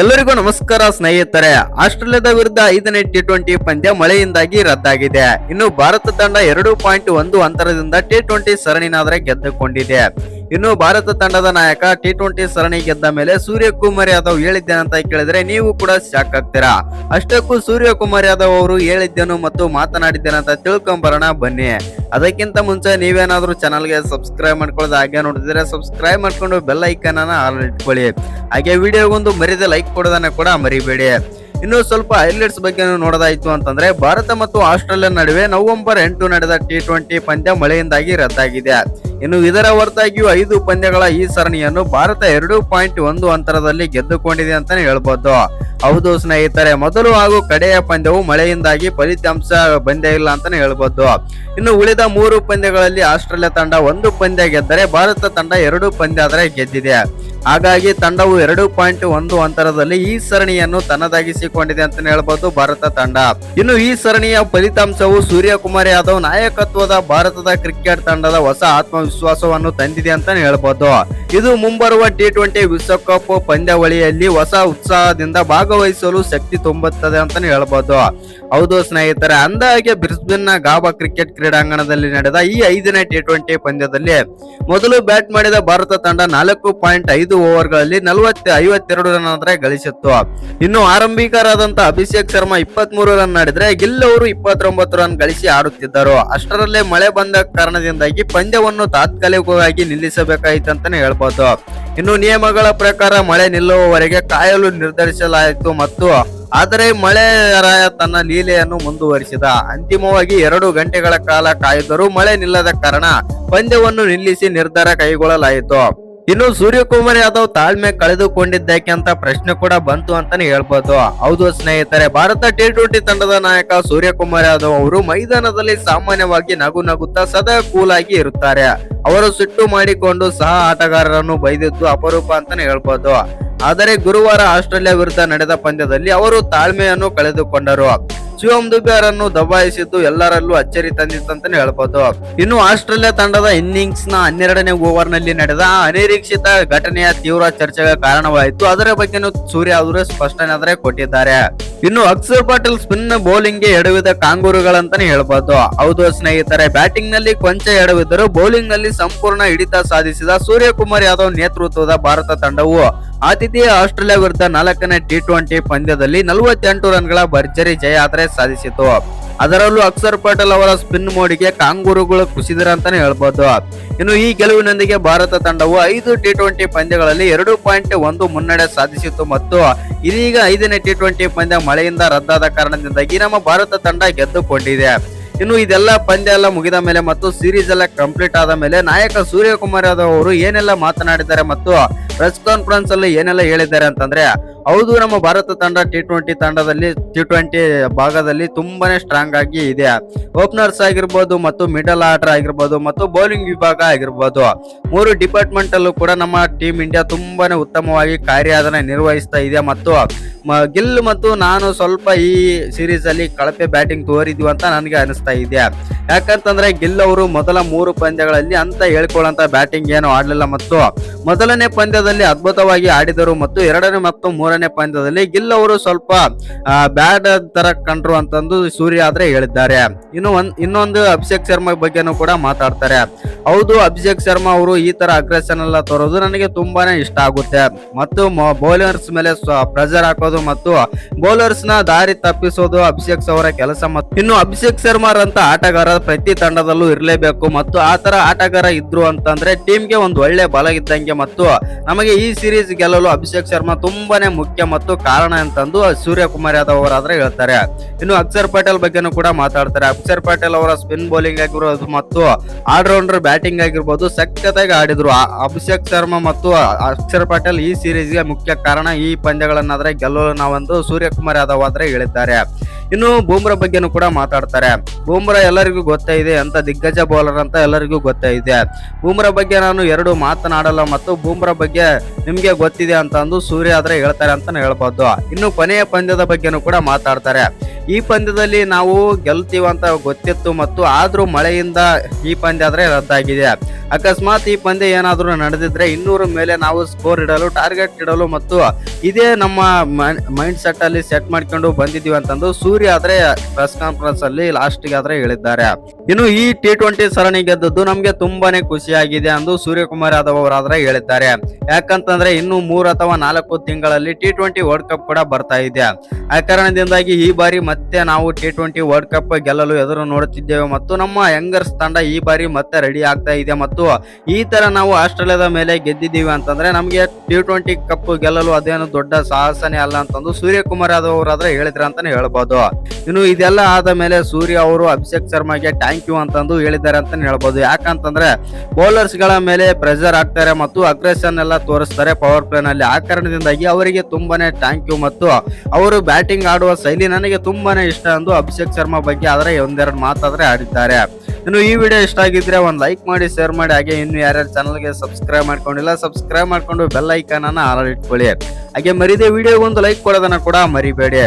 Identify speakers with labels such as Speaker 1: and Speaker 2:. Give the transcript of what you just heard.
Speaker 1: ಎಲ್ಲರಿಗೂ ನಮಸ್ಕಾರ ಸ್ನೇಹಿತರೆ. ಆಸ್ಟ್ರೇಲಿಯಾದ ವಿರುದ್ಧ ಐದನೇ ಟಿ ಟ್ವೆಂಟಿ ಪಂದ್ಯ ಮಳೆಯಿಂದಾಗಿ ರದ್ದಾಗಿದೆ. ಇನ್ನು ಭಾರತ ತಂಡ ಎರಡು ಪಾಯಿಂಟ್ ಒಂದು ಅಂತರದಿಂದ ಟಿ ಟ್ವೆಂಟಿ ಸರಣಿನಾದರೆ ಗೆದ್ದುಕೊಂಡಿದೆ. ಇನ್ನು ಭಾರತ ತಂಡದ ನಾಯಕ ಟಿ ಟ್ವೆಂಟಿ ಸರಣಿ ಗೆದ್ದ ಮೇಲೆ ಸೂರ್ಯಕುಮಾರ್ ಯಾದವ್ ಹೇಳಿದ್ದೇನಂತ ಕೇಳಿದ್ರೆ ನೀವು ಕೂಡ ಶಾಕ್ ಆಗ್ತೀರಾ. ಅಷ್ಟಕ್ಕೂ ಸೂರ್ಯಕುಮಾರ್ ಯಾದವ್ ಅವರು ಹೇಳಿದ್ದೇನು ಮತ್ತು ಮಾತನಾಡಿದ್ದೇನಂತ ತಿಳ್ಕೊಂಬರೋಣ, ಬನ್ನಿ. ಅದಕ್ಕಿಂತ ಮುಂಚೆ ನೀವೇನಾದ್ರೂ ಚಾನಲ್ಗೆ ಸಬ್ಸ್ಕ್ರೈಬ್ ಮಾಡ್ಕೊಳ್ಳೋದು ಹಾಗೆ ನೋಡಿದ್ರೆ ಸಬ್ಸ್ಕ್ರೈಬ್ ಮಾಡ್ಕೊಂಡು ಬೆಲ್ ಐಕನ್ ಅನ್ನ ಆನ್ ಇಟ್ಕೊಳ್ಳಿ. ಹಾಗೆ ವಿಡಿಯೋಗೊಂದು ಮರಿದ ಲೈಕ್ ಕೊಡೋದನ್ನ ಕೂಡ ಮರಿಬೇಡಿ. ಇನ್ನು ಸ್ವಲ್ಪ ಹೈಲೈಟ್ಸ್ ಬಗ್ಗೆ ನೋಡೋದಾಯ್ತು ಅಂತಂದ್ರೆ ಭಾರತ ಮತ್ತು ಆಸ್ಟ್ರೇಲಿಯಾ ನಡುವೆ ನವೆಂಬರ್ ಎಂಟು ನಡೆದ ಟಿ ಟ್ವೆಂಟಿ ಪಂದ್ಯ ಮಳೆಯಿಂದಾಗಿ ರದ್ದಾಗಿದೆ. ಇನ್ನು ಇದರ ಹೊರತಾಗಿಯೂ ಐದು ಪಂದ್ಯಗಳ ಈ ಸರಣಿಯನ್ನು ಭಾರತ ಎರಡು ಪಾಯಿಂಟ್ ಒಂದು ಅಂತರದಲ್ಲಿ ಗೆದ್ದುಕೊಂಡಿದೆ ಅಂತಾನೆ ಹೇಳ್ಬೋದು. ಹೌದು ಸ್ನೇಹಿತರೆ, ಮೊದಲು ಹಾಗೂ ಕಡೆಯ ಪಂದ್ಯವು ಮಳೆಯಿಂದಾಗಿ ಫಲಿತಾಂಶ ಬಂದೇ ಇಲ್ಲ ಅಂತಾನೆ ಹೇಳ್ಬೋದು. ಇನ್ನು ಉಳಿದ ಮೂರು ಪಂದ್ಯಗಳಲ್ಲಿ ಆಸ್ಟ್ರೇಲಿಯಾ ತಂಡ ಒಂದು ಪಂದ್ಯ ಗೆದ್ದರೆ ಭಾರತ ತಂಡ ಎರಡು ಪಂದ್ಯ ಆದರೆ ಗೆದ್ದಿದೆ. ಹಾಗಾಗಿ ತಂಡವು ಎರಡು ಪಾಯಿಂಟ್ ಒಂದು ಅಂತರದಲ್ಲಿ ಈ ಸರಣಿಯನ್ನು ತನ್ನದಾಗಿಸಿಕೊಂಡಿದೆ ಅಂತ ಹೇಳ್ಬೋದು ಭಾರತ ತಂಡ. ಇನ್ನು ಈ ಸರಣಿಯ ಫಲಿತಾಂಶವು ಸೂರ್ಯಕುಮಾರ್ ಯಾದವ್ ನಾಯಕತ್ವದ ಭಾರತದ ಕ್ರಿಕೆಟ್ ತಂಡದ ಹೊಸ ಆತ್ಮವಿಶ್ವಾಸವನ್ನು ತಂದಿದೆ ಅಂತ ಹೇಳ್ಬೋದು. ಇದು ಮುಂಬರುವ ಟಿ ಟ್ವೆಂಟಿ ವಿಶ್ವಕಪ್ ಪಂದ್ಯಾವಳಿಯಲ್ಲಿ ಹೊಸ ಉತ್ಸಾಹದಿಂದ ಭಾಗವಹಿಸಲು ಶಕ್ತಿ ತುಂಬುತ್ತದೆ ಅಂತ ಹೇಳ್ಬೋದು. ಹೌದು ಸ್ನೇಹಿತರೆ ಅಂದಾಗೆ ಬ್ರಿಸ್ಬಿನ್ನ ಗಾಬಾ ಕ್ರಿಕೆಟ್ ಕ್ರೀಡಾಂಗಣದಲ್ಲಿ ನಡೆದ ಈ ಐದನೇ ಟಿ ಟ್ವೆಂಟಿ ಪಂದ್ಯದಲ್ಲಿ ಮೊದಲು ಬ್ಯಾಟ್ ಮಾಡಿದ ಭಾರತ ತಂಡ ನಾಲ್ಕು ಪಾಯಿಂಟ್ ಐದು ಓವರ್ಗಳಲ್ಲಿ ನಲವತ್ತ ಐವತ್ತೆರಡು ರನ್ ಆದರೆ ಗಳಿಸಿತ್ತು. ಇನ್ನು ಆರಂಭಿಕರಾದಂತಹ ಅಭಿಷೇಕ್ ಶರ್ಮಾ ಇಪ್ಪತ್ತ್ ಮೂರು ರನ್ ಮಾಡಿದ್ರೆ ಗಿಲ್ ಅವರು ಇಪ್ಪತ್ತೊಂಬತ್ತು ರನ್ ಗಳಿಸಿ ಆಡುತ್ತಿದ್ದರು. ಅಷ್ಟರಲ್ಲೇ ಮಳೆ ಬಂದ ಕಾರಣದಿಂದಾಗಿ ಪಂದ್ಯವನ್ನು ತಾತ್ಕಾಲಿಕವಾಗಿ ನಿಲ್ಲಿಸಬೇಕಾಯಿತು ಅಂತಾನೆ ಹೇಳ್ಬೋದು. ಇನ್ನು ನಿಯಮಗಳ ಪ್ರಕಾರ ಮಳೆ ನಿಲ್ಲುವವರೆಗೆ ಕಾಯಲು ನಿರ್ಧರಿಸಲಾಯಿತು ಮತ್ತು ಆದರೆ ಮಳೆ ತನ್ನ ಲೀಲೆಯನ್ನು ಮುಂದುವರಿಸಿದ. ಅಂತಿಮವಾಗಿ ಎರಡು ಗಂಟೆಗಳ ಕಾಲ ಕಾಯ್ದರೂ ಮಳೆ ನಿಲ್ಲದ ಕಾರಣ ಪಂದ್ಯವನ್ನು ನಿಲ್ಲಿಸಿ ನಿರ್ಧಾರ ಕೈಗೊಳ್ಳಲಾಯಿತು. ಇನ್ನು ಸೂರ್ಯಕುಮಾರ್ ಯಾದವ್ ತಾಳ್ಮೆ ಕಳೆದುಕೊಂಡಿದ್ದಕ್ಕೆ ಅಂತ ಪ್ರಶ್ನೆ ಕೂಡ ಬಂತು ಅಂತಾನೆ ಹೇಳ್ಬೋದು. ಹೌದು ಸ್ನೇಹಿತರೆ, ಭಾರತ ಟಿ ಟ್ವೆಂಟಿ ತಂಡದ ನಾಯಕ ಸೂರ್ಯಕುಮಾರ್ ಯಾದವ್ ಅವರು ಮೈದಾನದಲ್ಲಿ ಸಾಮಾನ್ಯವಾಗಿ ನಗು ನಗುತ್ತಾ ಸದಾ ಕೂಲ್ ಆಗಿ ಇರುತ್ತಾರೆ. ಅವರು ಸಿಟ್ಟು ಮಾಡಿಕೊಂಡು ಸಹ ಆಟಗಾರರನ್ನು ಬೈದಿದ್ದು ಅಪರೂಪ ಅಂತಾನೆ ಹೇಳ್ಬೋದು. ಆದರೆ ಗುರುವಾರ ಆಸ್ಟ್ರೇಲಿಯಾ ವಿರುದ್ಧ ನಡೆದ ಪಂದ್ಯದಲ್ಲಿ ಅವರು ತಾಳ್ಮೆಯನ್ನು ಕಳೆದುಕೊಂಡರು. ಶಿವಂ ದುಬೆ ಅವರನ್ನು ದಬಾಯಿಸಿದ್ದು ಎಲ್ಲರಲ್ಲೂ ಅಚ್ಚರಿ ತಂದಿತ್ತಂತಾನೆ ಹೇಳ್ಬೋದು. ಇನ್ನು ಆಸ್ಟ್ರೇಲಿಯಾ ತಂಡದ ಇನ್ನಿಂಗ್ಸ್ನ ಹನ್ನೆರಡನೇ ಓವರ್ನಲ್ಲಿ ನಡೆದ ಅನಿರೀಕ್ಷಿತ ಘಟನೆಯ ತೀವ್ರ ಚರ್ಚೆಗೆ ಕಾರಣವಾಯಿತು. ಅದರ ಬಗ್ಗೆನೂ ಸೂರ್ಯ ಅವರು ಸ್ಪಷ್ಟನೆ ಕೊಟ್ಟಿದ್ದಾರೆ. ಇನ್ನು ಅಕ್ಷರ್ ಪಾಟೀಲ್ ಸ್ಪಿನ್ ಬೌಲಿಂಗ್ಗೆ ಎಡವಿದ ಕಾಂಗೂರುಗಳಂತಾನೆ ಹೇಳ್ಬೋದು. ಹೌದು ಸ್ನೇಹಿತರೆ ಬ್ಯಾಟಿಂಗ್ನಲ್ಲಿ ಕೊಂಚ ಎಡವಿದ್ದರೂ ಬೌಲಿಂಗ್ನಲ್ಲಿ ಸಂಪೂರ್ಣ ಹಿಡಿತ ಸಾಧಿಸಿದ ಸೂರ್ಯಕುಮಾರ್ ಯಾದವ್ ನೇತೃತ್ವದ ಭಾರತ ತಂಡವು ಆತಿಥೇಯ ಆಸ್ಟ್ರೇಲಿಯಾ ವಿರುದ್ಧ ನಾಲ್ಕನೇ ಟಿ ಟ್ವೆಂಟಿ ಪಂದ್ಯದಲ್ಲಿ ನಲವತ್ತೆಂಟು ರನ್ಗಳ ಭರ್ಜರಿ ಜಯ ಸಾಧಿಸಿತು. ಅದರಲ್ಲೂ ಅಕ್ಷರ್ ಪಟೇಲ್ ಅವರ ಸ್ಪಿನ್ ಮೋಡಿಗೆ ಕಾಂಗೂರುಗಳು ಕುಸಿದಿರ ಅಂತಾನೆ ಹೇಳ್ಬೋದು. ಇನ್ನು ಈ ಗೆಲುವಿನೊಂದಿಗೆ ಭಾರತ ತಂಡವು ಐದು ಟಿ ಟ್ವೆಂಟಿ ಪಂದ್ಯಗಳಲ್ಲಿ ಎರಡು ಪಾಯಿಂಟ್ ಒಂದು ಮುನ್ನಡೆ ಸಾಧಿಸಿತು ಮತ್ತು ಇದೀಗ ಐದನೇ ಟಿ ಟ್ವೆಂಟಿ ಪಂದ್ಯ ಮಳೆಯಿಂದ ರದ್ದಾದ ಕಾರಣದಿಂದಾಗಿ ನಮ್ಮ ಭಾರತ ತಂಡ ಗೆದ್ದುಕೊಂಡಿದೆ. ಇನ್ನು ಇದೆಲ್ಲ ಪಂದ್ಯ ಎಲ್ಲ ಮುಗಿದ ಮೇಲೆ ಮತ್ತು ಸೀರೀಸ್ ಎಲ್ಲ ಕಂಪ್ಲೀಟ್ ಆದ ಮೇಲೆ ನಾಯಕ ಸೂರ್ಯಕುಮಾರ್ ಯಾದವ್ ಅವರು ಏನೆಲ್ಲ ಮಾತನಾಡಿದ್ದಾರೆ ಮತ್ತು ಪ್ರೆಸ್ ಕಾನ್ಫರೆನ್ಸ್ ಅಲ್ಲಿ ಏನೆಲ್ಲ ಹೇಳಿದ್ದಾರೆ ಅಂತಂದ್ರೆ ಹೌದು, ನಮ್ಮ ಭಾರತ ತಂಡ ಟಿ ಟ್ವೆಂಟಿ ತಂಡದಲ್ಲಿ ಟಿ ಟ್ವೆಂಟಿ ಭಾಗದಲ್ಲಿ ತುಂಬಾನೇ ಸ್ಟ್ರಾಂಗ್ ಆಗಿ ಇದೆ. ಓಪನರ್ಸ್ ಆಗಿರ್ಬೋದು ಮತ್ತು ಮಿಡಲ್ ಆರ್ಡರ್ ಆಗಿರ್ಬೋದು ಮತ್ತು ಬೌಲಿಂಗ್ ವಿಭಾಗ ಆಗಿರ್ಬೋದು. ಮೂರು ಡಿಪಾರ್ಟ್ಮೆಂಟ್ ಅಲ್ಲೂ ಕೂಡ ನಮ್ಮ ಟೀಮ್ ಇಂಡಿಯಾ ತುಂಬಾನೇ ಉತ್ತಮವಾಗಿ ಕಾರ್ಯಾಧನ ನಿರ್ವಹಿಸ್ತಾ ಇದೆ ಮತ್ತು ಗಿಲ್ ಮತ್ತು ನಾನು ಸ್ವಲ್ಪ ಈ ಸೀರೀಸ್ ಅಲ್ಲಿ ಕಳಪೆ ಬ್ಯಾಟಿಂಗ್ ತೋರಿದ್ವಿ ಅಂತ ನನಗೆ ಅನಿಸ್ತಾ ಇದೆ. ಯಾಕಂತಂದ್ರೆ ಗಿಲ್ ಅವರು ಮೊದಲ ಮೂರು ಪಂದ್ಯಗಳಲ್ಲಿ ಅಂತ ಹೇಳ್ಕೊಳ್ಳೋಂಥ ಬ್ಯಾಟಿಂಗ್ ಏನು ಆಡಲಿಲ್ಲ ಮತ್ತು, ಮೊದಲನೇ ಪಂದ್ಯದಲ್ಲಿ ಅದ್ಭುತವಾಗಿ ಆಡಿದರು ಮತ್ತು ಎರಡನೇ ಮತ್ತು ಮೂರನೇ ಪಂದ್ಯದಲ್ಲಿ ಗಿಲ್ ಅವರು ಸ್ವಲ್ಪ ಬ್ಯಾಡ್ ತರ ಕಂಡ್ರು ಅಂತಂದು ಸೂರ್ಯ ಆದ್ರೆ ಹೇಳಿದ್ದಾರೆ. ಇನ್ನು ಇನ್ನೊಂದು ಅಭಿಷೇಕ್ ಶರ್ಮಾ ಬಗ್ಗೆನೂ ಕೂಡ ಮಾತಾಡ್ತಾರೆ. ಹೌದು, ಅಭಿಷೇಕ್ ಶರ್ಮಾ ಅವರು ಈ ತರ ಅಗ್ರೆಷನ್ ಎಲ್ಲ ತರೋದು ನನಗೆ ತುಂಬಾನೇ ಇಷ್ಟ ಆಗುತ್ತೆ. ಮತ್ತು ಬೌಲರ್ಸ್ ಮೇಲೆ ಪ್ರೆಷರ್ ಹಾಕೋದು ಮತ್ತು ಬೌಲರ್ಸ್ನ ದಾರಿ ತಪ್ಪಿಸೋದು ಅಭಿಷೇಕ್ ಅವರ ಕೆಲಸ ಮತ್ತು ಇನ್ನು ಅಭಿಷೇಕ್ ಶರ್ಮಾ ಅಂತ ಆಟಗಾರ ಪ್ರತಿ ತಂಡದಲ್ಲೂ ಇರಲೇಬೇಕು ಮತ್ತು ಆ ತರ ಆಟಗಾರ ಇದ್ರು ಅಂತಂದ್ರೆ ಟೀಮ್ಗೆ ಒಂದು ಒಳ್ಳೆ ಬಲ ಇದ್ದಂಗೆ ಮತ್ತು ನಮಗೆ ಈ ಸೀರೀಸ್ ಗೆಲ್ಲಲು ಅಭಿಷೇಕ್ ಶರ್ಮಾ ತುಂಬಾನೇ ಮುಖ್ಯ ಮತ್ತು ಕಾರಣ ಅಂತಂದು ಸೂರ್ಯಕುಮಾರ್ ಯಾದವ್ ಅವರಾದ್ರೆ ಹೇಳ್ತಾರೆ. ಇನ್ನು ಅಕ್ಷರ್ ಪಟೇಲ್ ಬಗ್ಗೆನೂ ಕೂಡ ಮಾತಾಡ್ತಾರೆ. ಅಕ್ಷರ್ ಪಟೇಲ್ ಅವರ ಸ್ಪಿನ್ ಬೌಲಿಂಗ್ ಆಗಿರೋದು ಮತ್ತು ಆಲ್ರೌಂಡರ್ ಬ್ಯಾಟಿಂಗ್ ಆಗಿರ್ಬೋದು ಸಖತ್ತಾಗಿ ಆಡಿದ್ರು. ಅಭಿಷೇಕ್ ಶರ್ಮಾ ಮತ್ತು ಅಕ್ಷರ್ ಪಟೇಲ್ ಈ ಸೀರೀಸ್ಗೆ ಮುಖ್ಯ ಕಾರಣ ಈ ಪಂದ್ಯಗಳನ್ನಾದ್ರೆ ಗೆಲ್ಲಲು ನಾವಂದು ಸೂರ್ಯಕುಮಾರ್ ಯಾದವ್ ಆದ್ರೆ ಹೇಳಿದ್ದಾರೆ. ಇನ್ನು ಬೂಮ್ರಾ ಬಗ್ಗೆನೂ ಕೂಡ ಮಾತಾಡ್ತಾರೆ. ಬೂಮ್ರಾ ಎಲ್ಲರಿಗೂ ಗೊತ್ತೇ ಇದೆ ಅಂತ ದಿಗ್ಗಜ ಬೌಲರ್ ಅಂತ ಎಲ್ಲರಿಗೂ ಗೊತ್ತೇ ಇದೆ. ಬೂಮ್ರಾ ಬಗ್ಗೆ ನಾನು ಎರಡು ಮಾತನಾಡಲ್ಲ ಮತ್ತು ಬೂಮ್ರಾ ಬಗ್ಗೆ ನಿಮ್ಗೆ ಗೊತ್ತಿದೆ ಅಂತ ಅಂದು ಸೂರ್ಯ ಆದ್ರೆ ಹೇಳ್ತಾರೆ ಅಂತಾನೆ ಹೇಳ್ಬೋದು. ಇನ್ನು ಕೊನೆಯ ಪಂದ್ಯದ ಬಗ್ಗೆನೂ ಕೂಡ ಮಾತಾಡ್ತಾರೆ. ಈ ಪಂದ್ಯದಲ್ಲಿ ನಾವು ಗೆಲ್ತೀವಂತ ಗೊತ್ತಿತ್ತು ಮತ್ತು ಆದರೂ ಮಳೆಯಿಂದ ಈ ಪಂದ್ಯ ಆದ್ರೆ ರದ್ದಾಗಿದೆ. ಅಕಸ್ಮಾತ್ ಈ ಪಂದ್ಯ ಏನಾದರೂ ನಡೆದಿದ್ರೆ ಇನ್ನೂರ ಮೇಲೆ ನಾವು ಸ್ಕೋರ್ ಇಡಲು ಟಾರ್ಗೆಟ್ ಇಡಲು ಮತ್ತು ಇದೇ ನಮ್ಮ ಮೈಂಡ್ ಸೆಟ್ ಅಲ್ಲಿ ಸೆಟ್ ಮಾಡ್ಕೊಂಡು ಬಂದಿದ್ದೀವಿ ಅಂತಂದು ಸೂರ್ಯ ಆದ್ರೆ ಪ್ರೆಸ್ ಕಾನ್ಫರೆನ್ಸ್ ಅಲ್ಲಿ ಲಾಸ್ಟ್ ಆದ್ರೆ ಹೇಳಿದ್ದಾರೆ. ಇನ್ನು ಈ ಟಿ ಟ್ವೆಂಟಿ ಸರಣಿ ಗೆದ್ದದ್ದು ನಮಗೆ ತುಂಬಾನೇ ಖುಷಿಯಾಗಿದೆ ಎಂದು ಸೂರ್ಯಕುಮಾರ್ ಯಾದವ್ ಅವರಾದ್ರೆ ಹೇಳಿದ್ದಾರೆ. ಯಾಕಂತಂದ್ರೆ ಇನ್ನು ಮೂರು ಅಥವಾ ನಾಲ್ಕು ತಿಂಗಳಲ್ಲಿ ಟಿ ಟ್ವೆಂಟಿ ವರ್ಲ್ಡ್ ಕಪ್ ಕೂಡ ಬರ್ತಾ ಇದೆ. ಆ ಕಾರಣದಿಂದಾಗಿ ಈ ಬಾರಿ ಮತ್ತೆ ನಾವು ಟಿ ಟ್ವೆಂಟಿ ವರ್ಲ್ಡ್ ಕಪ್ ಗೆಲ್ಲಲು ಎದುರು ನೋಡುತ್ತಿದ್ದೇವೆ ಮತ್ತು ನಮ್ಮ ಯಂಗರ್ಸ್ ತಂಡ ಈ ಬಾರಿ ಮತ್ತೆ ರೆಡಿ ಆಗ್ತಾ ಇದೆ ಮತ್ತು ಈ ತರ ನಾವು ಆಸ್ಟ್ರೇಲಿಯಾದ ಮೇಲೆ ಗೆದ್ದಿದ್ದೀವಿ ಅಂತಂದ್ರೆ ನಮಗೆ ಟಿ ಟ್ವೆಂಟಿ ಕಪ್ ಗೆಲ್ಲಲು ಅದೇನು ದೊಡ್ಡ ಸಾಹಸನೇ ಅಲ್ಲ ಅಂತಂದು ಸೂರ್ಯಕುಮಾರ್ ಯಾದವ್ ಅವರಾದ್ರೆ ಹೇಳಿದ್ರ ಅಂತಾನೆ ಹೇಳ್ಬೋದು. ಇನ್ನು ಇದೆಲ್ಲ ಆದ ಮೇಲೆ ಸೂರ್ಯ ಅವರು ಅಭಿಷೇಕ್ ಶರ್ಮಾಗೆ ಥ್ಯಾಂಕ್ ಯು ಅಂತಂದು ಹೇಳಿದ್ದಾರೆ ಅಂತ ಹೇಳ್ಬೋದು. ಯಾಕಂತಂದ್ರೆ ಬೌಲರ್ಸ್ಗಳ ಮೇಲೆ ಪ್ರೆಷರ್ ಆಗ್ತಾರೆ ಮತ್ತು ಅಗ್ರೆಷನ್ ಎಲ್ಲ ತೋರಿಸ್ತಾರೆ ಪವರ್ ಪ್ಲೇ ನಲ್ಲಿ. ಆ ಕಾರಣದಿಂದಾಗಿ ಅವರಿಗೆ ತುಂಬಾನೇ ಥ್ಯಾಂಕ್ ಯು ಮತ್ತು ಅವರು ಬ್ಯಾಟಿಂಗ್ ಆಡುವ ಶೈಲಿ ನನಗೆ ತುಂಬಾನೇ ಇಷ್ಟ ಎಂದು ಅಭಿಷೇಕ್ ಶರ್ಮಾ ಬಗ್ಗೆ ಆದರೆ ಒಂದೆರಡು ಮಾತಾದ್ರೆ ಆಡಿದ್ದಾರೆ ಇನ್ನು ಈ ವಿಡಿಯೋ ಇಷ್ಟ ಆಗಿದ್ರೆ ಒಂದು ಲೈಕ್ ಮಾಡಿ ಶೇರ್ ಮಾಡಿ. ಹಾಗೆ ಇನ್ನು ಯಾರ್ಯಾರು ಚಾನಲ್ಗೆ ಸಬ್ಸ್ಕ್ರೈಬ್ ಮಾಡ್ಕೊಂಡಿಲ್ಲ ಸಬ್ಸ್ಕ್ರೈಬ್ ಮಾಡ್ಕೊಂಡು ಬೆಲ್ ಐಕಾನ್ ಆಲ್ ಇಟ್ಕೊಳ್ಳಿ. ಹಾಗೆ ಮರಿದೆ ವಿಡಿಯೋಗೊಂದು ಲೈಕ್ ಕೊಡೋದನ್ನ ಕೂಡ ಮರಿಬೇಡಿ.